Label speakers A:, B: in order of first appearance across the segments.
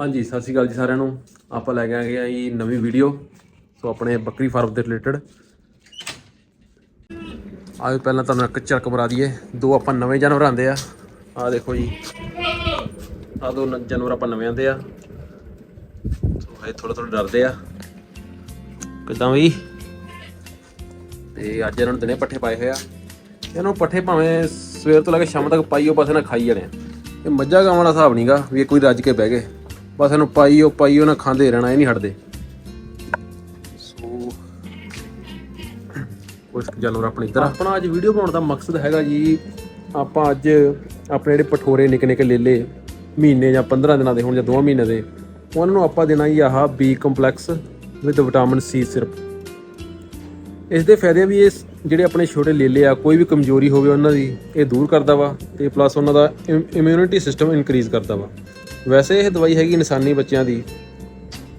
A: ਹਾਂਜੀ, ਸਤਿ ਸ਼੍ਰੀ ਅਕਾਲ ਜੀ ਸਾਰਿਆਂ ਨੂੰ। ਆਪਾਂ ਲੈ ਕੇ ਆਏ ਹਾਂ ਜੀ ਨਵੀਂ ਵੀਡੀਓ ਸੋ ਆਪਣੇ ਬੱਕਰੀ ਫਾਰਮ ਦੇ ਰਿਲੇਟਡ ਆਓ ਪਹਿਲਾਂ ਤੁਹਾਨੂੰ ਇੱਕ ਝਲਕ ਮਰਾ ਦਈਏ। ਦੋ ਆਪਾਂ ਨਵੇਂ ਜਾਨਵਰ ਆਂਦੇ ਆ। ਆਹ ਦੇਖੋ ਜੀ। ਆਹ ਦੋ ਨ- ਜਾਨਵਰ ਆਪਾਂ ਨਵੇਂ ਆਂਦੇ ਆ। ਸੋ ਇਹ ਥੋੜਾ ਥੋੜਾ ਡਰਦੇ ਆ। ਕਿਦਾਂ ਵੀ ਤੇ ਅੱਜ ਇਹਨਾਂ ਨੂੰ ਦਿਨੇ ਪੱਠੇ ਪਾਏ ਹੋਏ ਆ। ਇਹਨਾਂ ਨੂੰ ਪੱਠੇ ਭਾਵੇਂ ਸਵੇਰ ਤੋਂ ਲੈ ਕੇ ਸ਼ਾਮ ਤੱਕ ਪਾਈਓ ਬਸ ਨਾ ਖਾਈ ਜਾਣੇ ਆ। ਇਹ ਮੱਝਾਂ ਗਾਵਾਂ ਦਾ ਹਿਸਾਬ ਨਹੀਂਗਾ ਵੀ ਇਹ ਕੋਈ ਰੱਜ ਕੇ ਬਹਿ ਗਏ। ਬਸ ਇਹਨੂੰ ਪਾਈਓ ਪਾਈਓ ਨਾ ਖਾਂਦੇ ਰਹਿਣਾ ਇਹ ਨਹੀਂ ਹਟਦੇ ਸੋ ਕੁਝ ਜਾਨਵਰ ਆਪਣੇ ਇੱਧਰ। ਆਪਣਾ ਅੱਜ ਵੀਡੀਓ ਬਣਾਉਣ ਦਾ ਮਕਸਦ ਹੈਗਾ ਜੀ ਆਪਾਂ ਅੱਜ ਆਪਣੇ ਜਿਹੜੇ ਪਠੋਰੇ ਨਿੱਕੇ ਨਿੱਕੇ ਲੇਲੇ ਮਹੀਨੇ ਜਾਂ 15 ਦਿਨਾਂ ਦੇ ਹੋਣ ਜਾਂ 2 ਮਹੀਨੇ ਦੇ ਉਹਨਾਂ ਨੂੰ ਆਪਾਂ ਦੇਣਾ ਜੀ ਆਹ B complex with vitamin C syrup ਇਸ ਦੇ ਫਾਇਦੇ ਵੀ ਇਹ ਜਿਹੜੇ ਆਪਣੇ ਛੋਟੇ ਲੇਲੇ ਆ, ਕੋਈ ਵੀ ਕਮਜ਼ੋਰੀ ਹੋਵੇ ਉਹਨਾਂ ਦੀ, ਇਹ ਦੂਰ ਕਰਦਾ ਵਾ ਤੇ ਪਲੱਸ ਉਹਨਾਂ ਦਾ ਇਮਿਊਨਿਟੀ ਸਿਸਟਮ ਇਨਕਰੀਜ਼ ਕਰਦਾ ਵਾ। ਵੈਸੇ ਇਹ ਦਵਾਈ ਹੈਗੀ ਇਨਸਾਨੀ ਬੱਚਿਆਂ ਦੀ,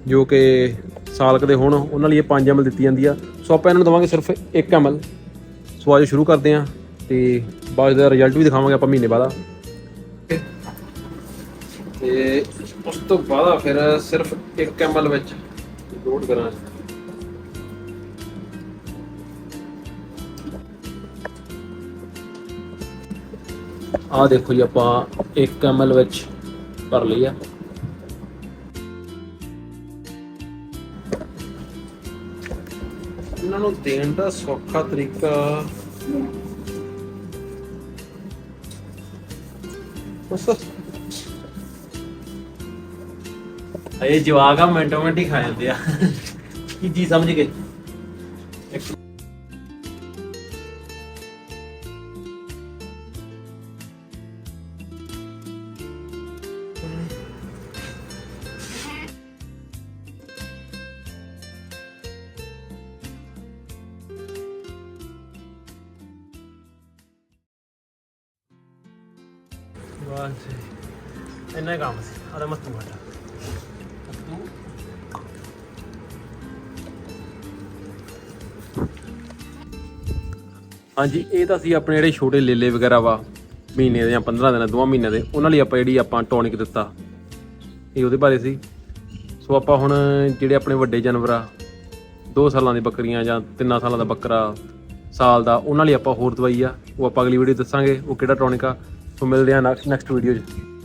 A: ਜੋ ਕਿ ਸਾਲਕ ਦੇ ਹੋਣ, ਉਹਨਾਂ ਲਈ ਇਹ 5 ਐਮਲ ਦਿੱਤੀ ਜਾਂਦੀ ਆ। ਸੋ ਆਪਾਂ ਇਹਨਾਂ ਨੂੰ ਦਵਾਂਗੇ ਸਿਰਫ 1 ਐਮਲ ਸੋ ਅੱਜ ਸ਼ੁਰੂ ਕਰਦੇ ਆ ਤੇ ਬਾਅਦ ਦਾ ਰਿਜ਼ਲਟ ਵੀ ਦਿਖਾਵਾਂਗੇ ਆਪਾਂ ਮਹੀਨੇ ਬਾਅਦ ਤੇ ਉਸ ਤੋਂ ਬਾਅਦ ਫਿਰ ਸਿਰਫ 1 ਐਮਲ ਵਿੱਚ ਲੋਡ ਕਰਾਂਗੇ। ਆ ਦੇਖੋ ਜੀ ਆਪਾਂ 1 ml ਵਿੱਚ ਭਰ ਲਈ ਆ। ਇਹਨਾਂ ਨੂੰ ਦੇਣ ਦਾ ਸੌਖਾ ਤਰੀਕਾ ਇਹ ਜਵਾਗ ਆ ਮਿੰਟੋ ਮਿੰਟ ਹੀ ਖਾ ਜਾਂਦੇ ਆ। ਕੀ ਜੀ ਸਮਝ ਗਏ? ਬਸ ਇੰਨਾ ਹੀ ਕੰਮ ਸੀ ਆਦਾ ਮਸਤੂ ਮਾਟਾ ਹਾਂਜੀ, ਇਹ ਤਾਂ ਸੀ ਆਪਣੇ ਜਿਹੜੇ ਛੋਟੇ ਲੇਲੇ ਵਗੈਰਾ ਵਾ, ਮਹੀਨੇ ਦੇ ਜਾਂ 15 ਦਿਨਾਂ, ਦੋਵਾਂ ਮਹੀਨਿਆਂ ਦੇ, ਉਹਨਾਂ ਲਈ ਆਪਾਂ ਜਿਹੜੀ ਆਪਾਂ ਟੌਨਿਕ ਦਿੱਤਾ। ਇਹ ਉਹਦੇ ਬਾਰੇ ਸੀ। ਸੋ ਆਪਾਂ ਹੁਣ ਜਿਹੜੇ ਆਪਣੇ ਵੱਡੇ ਜਾਨਵਰ ਆ 2 ਸਾਲਾਂ ਦੀ ਬੱਕਰੀਆਂ ਜਾਂ 3 ਸਾਲਾਂ ਦਾ ਬੱਕਰਾ ਸਾਲ ਦਾ, ਉਹਨਾਂ ਲਈ ਆਪਾਂ ਹੋਰ ਦਵਾਈ ਆ, ਉਹ ਆਪਾਂ ਅਗਲੀ ਵੀਡੀਓ ਦੱਸਾਂਗੇ, ਉਹ ਕਿਹੜਾ ਟੌਨਿਕ ਆ। ਸੋ ਮਿਲਦੇ ਆ ਨੈਕਸਟ ਵੀਡੀਓ 'ਚ।